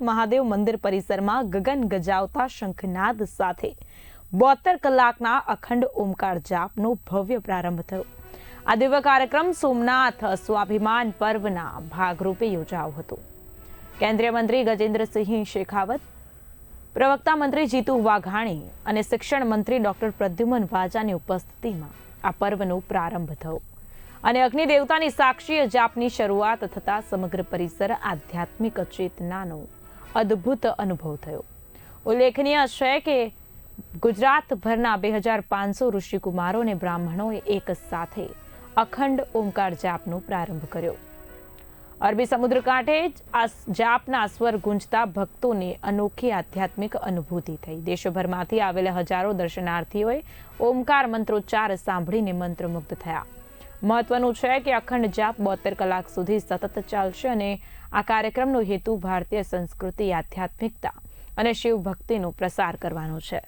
મહાદેવ મંદિર પરિસરમાં ગગન ગજાવતા શંખનાદ સાથે બોતેર કલાકના અખંડ ઓમકાર જાપનો ભવ્ય પ્રારંભ થયો. આ દિવ્ય કાર્યક્રમ સોમનાથ સ્વાભિમાન પર્વના ભાગરૂપે યોજાયો હતો. કેન્દ્રીય મંત્રી ગજેન્દ્રસિંહ શેખાવત, પ્રવક્તા મંત્રી જીતુ વાઘાણી અને શિક્ષણ મંત્રી ડોક્ટર પ્રદ્યુમન વાજાની ઉપસ્થિતિમાં આ પર્વનો પ્રારંભ થયો અને અગ્નિ દેવતાની સાક્ષી જાપની શરૂઆત થતા સમગ્ર પરિસર આધ્યાત્મિક ચેતનાનો અદ્ભુત અનુભવ થયો. ઉલ્લેખનીય છે કે ગુજરાતભરના બે હજાર પાંચસો ઋષિકુમારો અને બ્રાહ્મણોએ એક સાથે અખંડ ઓમકાર જાપનો પ્રારંભ કર્યો. અરબી સમુદ્ર કાંઠે આ જાપના સ્વર ગુંજતા ભક્તોને અનોખી આધ્યાત્મિક અનુભૂતિ થઈ. દેશભરમાંથી આવેલા હજારો દર્શનાર્થીઓએ ઓમકાર મંત્રોચ્ચાર સાંભળીને મંત્રમુગ્ધ થયા. મહત્વનું છે કે અખંડ જાપ બોતેર કલાક સુધી સતત ચાલશે અને આ કાર્યક્રમનો હેતુ ભારતીય સંસ્કૃતિ, આધ્યાત્મિકતા અને શિવ ભક્તિનો પ્રસાર કરવાનો છે.